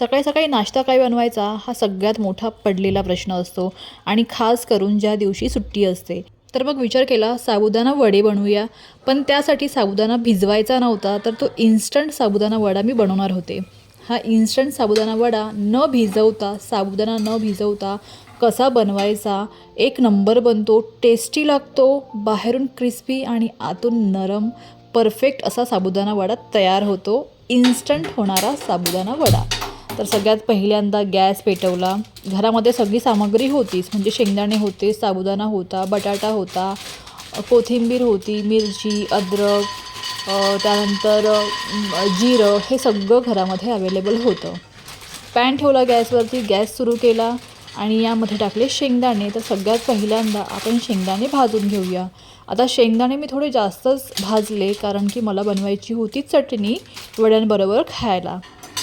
सकाळी सकाळी नाश्ता काय बनवायचा हा सगळ्यात मोठा पडलेला प्रश्न असतो आणि खास करून ज्या दिवशी सुट्टी असते. तर मग विचार केला साबुदाणा वडे बनवूया. पण त्यासाठी साबुदाणा भिजवायचा नव्हता तर तो इन्स्टंट साबुदाणा वडा मी बनवणार होते. हा इन्स्टंट साबुदाणा वडा न भिजवता साबुदाणा न भिजवता कसा बनवायचा? एक नंबर बनतो टेस्टी लागतो बाहेरून क्रिस्पी आणि आतून नरम परफेक्ट असा साबुदाणा वडा तयार होतो. इन्स्टंट होणारा साबुदाणा वडा. तर सगळ्यात पहिल्यांदा गॅस पेटवला. घरामध्ये सगळी सामग्री होतीच म्हणजे शेंगदाणे होते साबुदाणा होता बटाटा होता कोथिंबीर होती मिरची अद्रक त्यानंतर जिरं हे सगळं घरामध्ये अवेलेबल होतं. पॅन ठेवला गॅसवरती गॅस सुरू केला आणि यामध्ये टाकले शेंगदाणे. तर सगळ्यात पहिल्यांदा आपण शेंगदाणे भाजून घेऊया. आता शेंगदाणे मी थोडे जास्तच भाजले कारण की मला बनवायची होती चटणी वड्यांबरोबर खायला.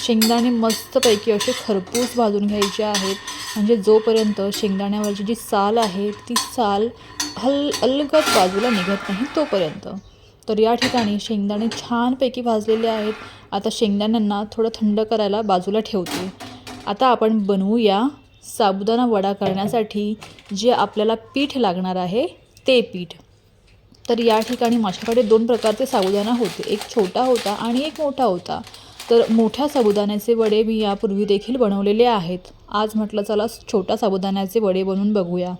शेंगदाणे मस्तपैकी असे खरपूस भाजून घ्यायचे आहेत. म्हणजे जोपर्यंत शेंगदाण्यावरची जी साल आहे ती साल हल अलगद बाजूला निघत नाही तोपर्यंत. तर या ठिकाणी शेंगदाणे छानपैकी भाजलेले आहेत. आता शेंगदाण्यांना थोडं थंड करायला बाजूला ठेवते. आता आपण बनवूया साबुदाणा वडा करण्यासाठी जे आपल्याला पीठ लागणार आहे ते पीठ. तर या ठिकाणी माझ्याकडे दोन प्रकारचे साबुदाणा होते. एक छोटा होता आणि एक मोठा होता. तर मोठ्या साबुदाण्याचे वडे मी यापूर्वी देखील बनवलेले आहेत. आज म्हटलं चला छोटा साबुदाण्याचे वडे बनवून बघूया.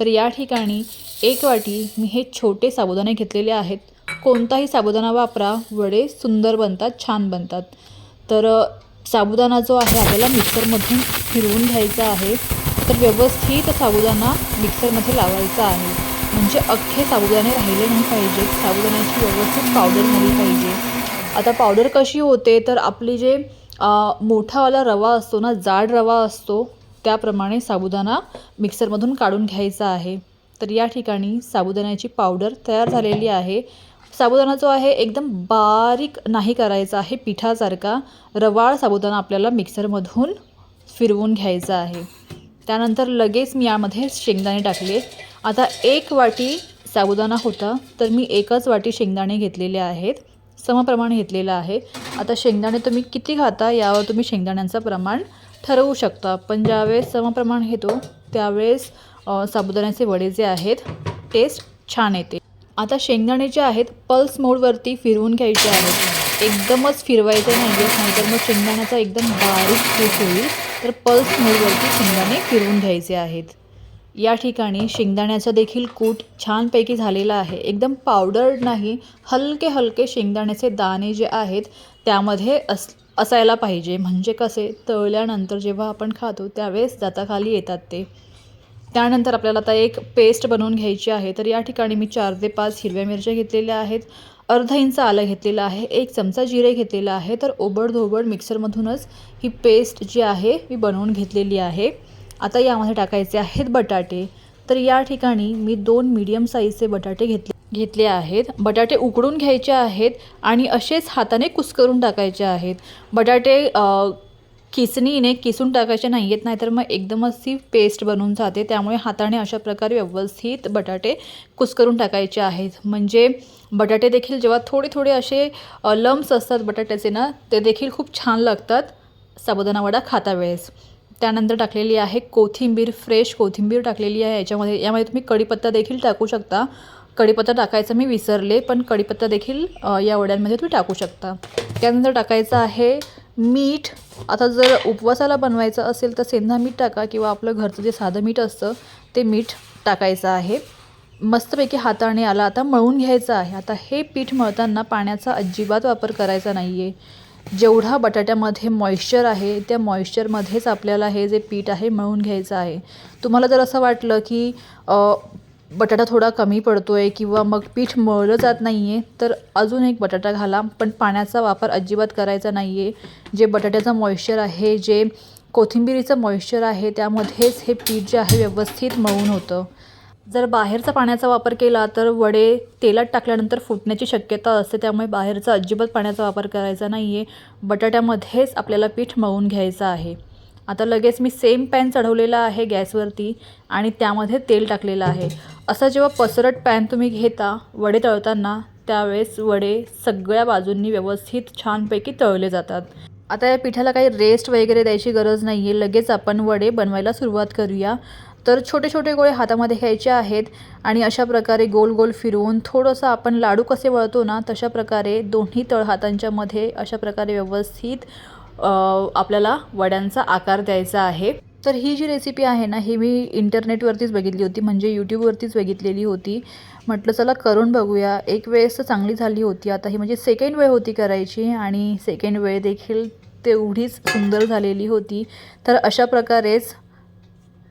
तर या ठिकाणी एक वाटी मी हे छोटे साबुदाणे घेतलेले आहेत. कोणताही साबुदाणा वापरा वडे सुंदर बनतात छान बनतात. तर साबुदाणा जो आहे आपल्याला मिक्सरमधून फिरवून घ्यायचा आहे. तर व्यवस्थित साबुदाणा मिक्सरमध्ये लावायचा आहे. म्हणजे अख्खे साबुदाणे राहिले नाही पाहिजेत. साबुदाण्याची व्यवस्थित पावडर झाली पाहिजे. आता पावडर कशी होते तर आपली जे मोठावाला रवा असतो ना जाड रवा असतो त्याप्रमाणे साबुदाणा मिक्सरमधून काढून घ्यायचा आहे. तर या ठिकाणी साबुदाण्याची पावडर तयार झालेली आहे. साबुदाणा जो आहे एकदम बारीक नाही करायचा आहे पिठासारखा रवाळ साबुदाणा आपल्याला मिक्सरमधून फिरवून घ्यायचा आहे. त्यानंतर लगेच मी यामध्ये शेंगदाणे टाकले. आता एक वाटी साबुदाणा होता तर मी एकच वाटी शेंगदाणे घेतलेले आहेत. समप्रमाण घेतलेलं आहे. आता शेंगदाणे तुम्ही किती खाता यावर तुम्ही शेंगदाण्यांचं प्रमाण ठरवू शकता. पण ज्यावेळेस समप्रमाण घेतो त्यावेळेस साबुदाण्याचे वडे जे आहेत टेस्ट छान येते. आता शेंगदाणे जे आहेत पल्स मोडवरती फिरवून घ्यायचे आहेत. एकदमच फिरवायचे नाही आहे नाहीतर मग शेंगदाण्याचा एकदम बारीक कूट होईल. तर पल्स मोडवरती शेंगदाणे फिरवून घ्यायचे आहेत. या ठिकाणी शेंगदाण्याचा देखील कूट छानपैकी झालेला आहे. एकदम पावडर्ड नाही हलके हलके शेंगदाण्याचे दाणे जे आहेत त्यामध्ये अस असायला पाहिजे. म्हणजे कसे? तळल्यानंतर जेव्हा आपण खातो त्यावेळेस दाताखाली येतात ते. त्यानंतर आपल्याला आता एक पेस्ट बनवून घ्यायची आहे. तर या ठिकाणी मी चार ते पाच हिरव्या मिरच्या घेतलेल्या आहेत. अर्धा इंच आलं घेतलेलं आहे. एक चमचा जिरे घेतलेला आहे. तर ओबडधोबड मिक्सरमधूनच ही पेस्ट जी आहे मी बनवून घेतलेली आहे. आता यामध्ये टाकायचे आहेत बटाटे. तर या ठिकाणी मी दोन मीडियम साईजचे बटाटे घेतले घेतले आहेत. बटाटे उकडून घ्यायचे आहेत आणि असेच हाताने कुस्करून टाकायचे आहेत. बटाटे किसणीने किसून टाकायचे नाही आहेत नाहीतर मग एकदमच ती पेस्ट बनून जाते. त्यामुळे हाताने अशा प्रकारे व्यवस्थित बटाटे कुस्करून टाकायचे आहेत. म्हणजे बटाटे देखील जेव्हा थोडे थोडे असे लम्स असतात बटाट्याचे ना ते देखील खूप छान लागतात. साबुदाणा वडा खाता वेळेस. त्यानंतर टाकलेली आहे कोथिंबीर फ्रेश कोथिंबीर टाकलेली आहे याच्यामध्ये. यामध्ये तुम्ही कढीपत्ता देखील टाकू शकता. कढीपत्ता टाकायचं मी विसरले पण कढीपत्ता देखील या वड्यांमध्ये तुम्ही टाकू शकता. त्यानंतर टाकायचं आहे मीठ. आता जर उपवासाला बनवायचं असेल तर सेंधा मीठ टाका किंवा आपलं घरचं जे साधं मीठ असतं ते मीठ टाकायचं आहे. मस्तपैकी हाताने आला आता मळून घ्यायचं आहे. आता हे पीठ मळताना पाण्याचा अजिबात वापर करायचा नाही आहे जेवढा बटाट्यामध्ये मॉइश्चर आहे त्या मॉइश्चरमध्येच आपल्याला हे जे पीठ आहे मळून घ्यायचं आहे. तुम्हाला जर असं वाटलं की बटाटा थोडा कमी पडतो आहे किंवा मग पीठ मळलं जात नाही आहे तर अजून एक बटाटा घाला. पण पाण्याचा वापर अजिबात करायचा नाही आहे जे बटाट्याचं मॉइश्चर आहे जे कोथिंबिरीचं मॉइश्चर आहे त्यामध्येच हे पीठ जे आहे व्यवस्थित मळून होतं. जर बाहेरचा पाण्याचा वापर केला तर वडे तेलात टाकल्यानंतर फुटण्याची शक्यता असते. त्यामुळे बाहेरचा अजिबात पाण्याचा वापर करायचा नाही आहे बटाट्यामध्येच आपल्याला पीठ मळून घ्यायचं आहे. आता लगेच मी सेम पॅन चढवलेला आहे गॅसवरती आणि त्यामध्ये तेल टाकलेलं आहे. असा जेव्हा पसरट पॅन तुम्ही घेता वडे तळताना त्यावेळेस वडे सगळ्या बाजूंनी व्यवस्थित छानपैकी तळले जातात. आता या पिठाला काही रेस्ट वगैरे द्यायची गरज नाही आहे लगेच आपण वडे बनवायला सुरुवात करूया. तर छोटे छोटे गोळे हातामध्ये घ्यायचे आहेत आणि अशा प्रकारे गोल गोल फिरवून थोडंसं आपण लाडू कसे वळतो ना तशा प्रकारे दोन्ही तळ हातांच्यामध्ये अशा प्रकारे व्यवस्थित आपल्याला वड्यांचा आकार द्यायचा आहे. तर ही जी रेसिपी आहे ना ही मी इंटरनेटवरतीच बघितली होती म्हणजे यूट्यूबवरतीच बघितलेली होती. म्हटलं चला करून बघूया. एक वेळेस तर चांगली झाली होती. आता ही म्हणजे सेकंड वेळ होती करायची आणि सेकंड वेळ देखील तेवढीच सुंदर झालेली होती. तर अशा प्रकारेच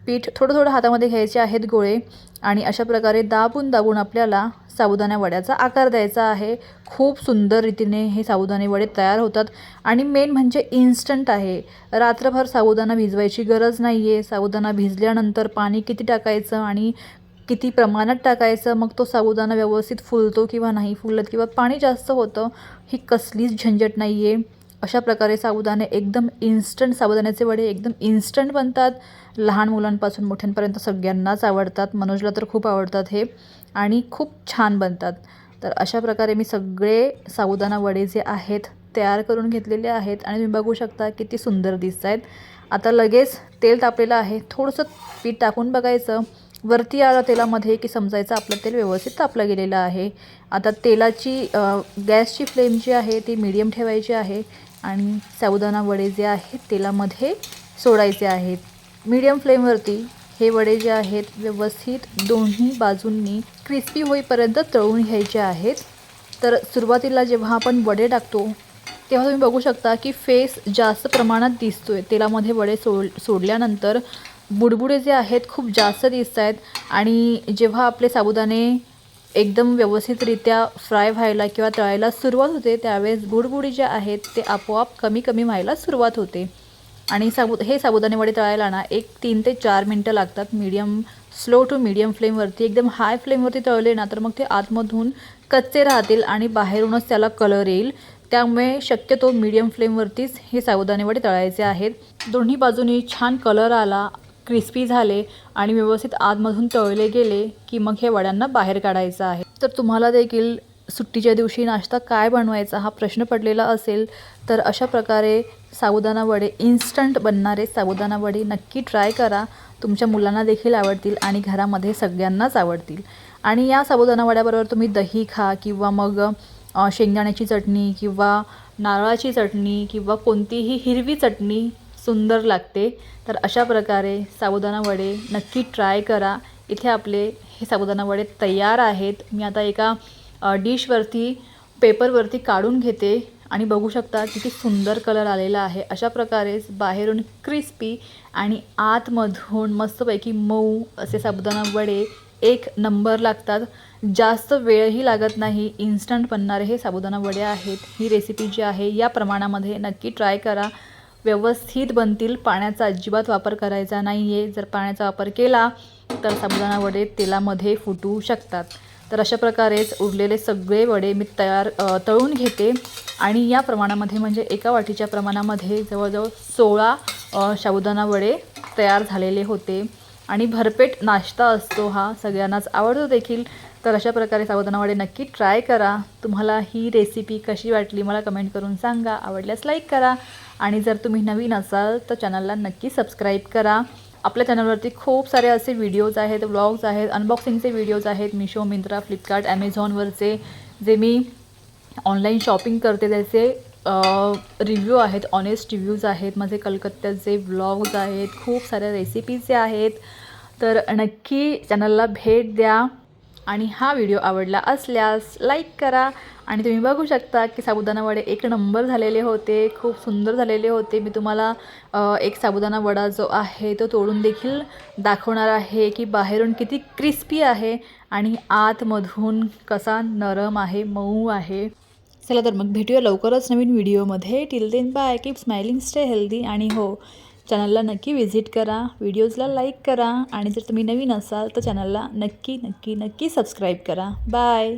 पीठ थोडं थोडं हातामध्ये घ्यायचे आहेत गोळे आणि अशा प्रकारे दाबून दाबून आपल्याला साबुदाणा वड्याचा आकार द्यायचा आहे. खूप सुंदर रीतीने हे साबुदाणे वडे तयार होतात. आणि मेन म्हणजे इन्स्टंट आहे. रात्रभर साबुदाणा भिजवायची गरज नाही आहे साबुदाणा भिजल्यानंतर पाणी किती टाकायचं आणि किती प्रमाणात टाकायचं मग तो साबुदाणा व्यवस्थित फुलतो किंवा नाही फुलत किंवा पाणी जास्त होतं ही कसलीच झंझट नाही आहे अशा प्रकारे साबुदाणे एकदम इन्स्टंट साबुदाण्याचे वडे एकदम इन्स्टंट बनतात. लहान मुलांपासून मोठ्यांपर्यंत सगळ्यांनाच आवडतात. मनोजला तर खूप आवडतात हे. आणि खूप छान बनतात. तर अशा प्रकारे मी सगळे साबुदाणा वडे जे आहेत तयार करून घेतलेले आहेत. आणि तुम्ही बघू शकता किती सुंदर दिसत आहेत आता लगेच तेल तापलेलं आहे. थोडंसं पीठ टाकून बघायचं. वरती आलं तेलामध्ये की समजायचं आपलं तेल व्यवस्थित तापलं गेलेलं आहे. आता तेलाची गॅसची फ्लेम जी आहे ती मीडियम ठेवायची आहे. आणि साबुदाणा वडे जे आहेत तेलामध्ये सोडायचे आहेत. मीडियम फ्लेमवरती हे वडे जे आहेत व्यवस्थित दोन्ही बाजूंनी क्रिस्पी होईपर्यंत तळून घ्यायचे आहेत. तर सुरुवातीला जेव्हा आपण वडे टाकतो तेव्हा तुम्ही बघू शकता की फेस जास्त प्रमाणात दिसतोय. तेलामध्ये वडे सोड सोडल्यानंतर बुडबुडे जे आहेत खूप जास्त दिसत आहेत आणि जेव्हा आपले साबुदाणे एकदम व्यवस्थितरित्या फ्राय व्हायला किंवा तळायला सुरुवात होते त्यावेळेस गुडगुडी जे आहेत ते आपोआप कमी कमी व्हायला सुरुवात होते. आणि साबु हे साबुदाणे वडे तळायला ना एक तीन ते चार मिनटं लागतात. मीडियम स्लो टू मीडियम फ्लेमवरती एकदम हाय फ्लेमवरती तळले ना तर मग ते आतमधून कच्चे राहतील आणि बाहेरूनच त्याला कलर येईल. त्यामुळे शक्यतो मीडियम फ्लेमवरतीच हे साबुदाणे वडे तळायचे आहेत. दोन्ही बाजूनी छान कलर आला क्रिस्पी झाले आणि व्यवस्थित आतमधून तळले गेले की मग हे वड्यांना बाहेर काढायचं आहे. तर तुम्हाला देखील सुट्टीच्या दिवशी नाश्ता काय बनवायचा हा प्रश्न पडलेला असेल तर अशा प्रकारे साबुदाणा वडे इन्स्टंट बनणारे साबुदाणा वडे नक्की ट्राय करा. तुमच्या मुलांना देखील आवडतील आणि घरामध्ये सगळ्यांनाच आवडतील. आणि या साबुदाणा वड्याबरोबर तुम्ही दही खा किंवा मग शेंगदाण्याची चटणी किंवा नारळाची चटणी किंवा कोणतीही हिरवी चटणी सुंदर लागते. तर अशा प्रकारे साबुदाणा वडे नक्की ट्राय करा. इथे आपले हे साबुदाणा वडे तयार आहेत. मी आता एका डिशवरती पेपरवरती काढून घेते आणि बघू शकता किती सुंदर कलर आलेला आहे. अशा प्रकारेच बाहेरून क्रिस्पी आणि आतमधून मस्तपैकी मऊ असे साबुदाणा वडे एक नंबर लागतात. जास्त वेळही लागत नाही. इन्स्टंट बनणारे हे साबुदाणा वडे आहेत. ही रेसिपी जी आहे या प्रमाणामध्ये नक्की ट्राय करा. व्यवस्थित बनतील. पाण्याचा अजिबात वापर करायचा नाही आहे जर पाण्याचा वापर केला तर साबुदाणा वडे तेलामध्ये फुटू शकतात. तर अशा प्रकारेच उरलेले सगळे वडे मी तयार तळून घेते. आणि या प्रमाणामध्ये म्हणजे एका वाटीच्या प्रमाणामध्ये जवळजवळ सोळा साबुदाणा वडे तयार झालेले होते. आणि भरपेट नाश्ता असतो हा सगळ्यांनाच आवडतो देखील. तर अशा प्रकारे साबुदाणावडे नक्की ट्राय करा. तुम्हाला ही रेसिपी कशी वाटली मला कमेंट करून सांगा. आवडल्यास लाईक करा. आणि जर तुम्ही नवीन असाल तर चॅनलला नक्की सबस्क्राईब करा. आपल्या चॅनलवरती खूप सारे असे व्हिडिओज आहेत व्लॉग्स आहेत अनबॉक्सिंगचे व्हिडिओज आहेत मिशो मिंत्रा फ्लिपकार्ट ॲमेझॉनवरचे जे मी ऑनलाईन शॉपिंग करते त्याचे रिव्ह्यू आहेत ऑनेस्ट रिव्ह्यूज आहेत माझे कलकत्त्याचे ब्लॉग्स आहेत खूप साऱ्या रेसिपीज आहेत तर नक्की चॅनलला भेट द्या. आणि हा व्हिडिओ आवडला असल्यास लाईक करा. आणि तुम्ही बघू शकता की साबुदाणा वडे एक नंबर झालेले होते खूप सुंदर झालेले होते. मी तुम्हाला एक साबुदाणा वडा जो आहे तो तोडून देखील दाखवणार आहे की बाहेरून किती क्रिस्पी आहे आणि आतमधून कसा नरम आहे मऊ आहे. चला तर मग भेटूया लवकरच नवीन व्हिडिओमध्ये. Till then bye keep smiling stay healthy आणि हो चॅनलला नक्की व्हिजिट करा. व्हिडिओजला लाईक करा. आणि जर तुम्ही नवीन असाल तर चॅनलला नक्की नक्की नक्की सबस्क्राईब करा. बाय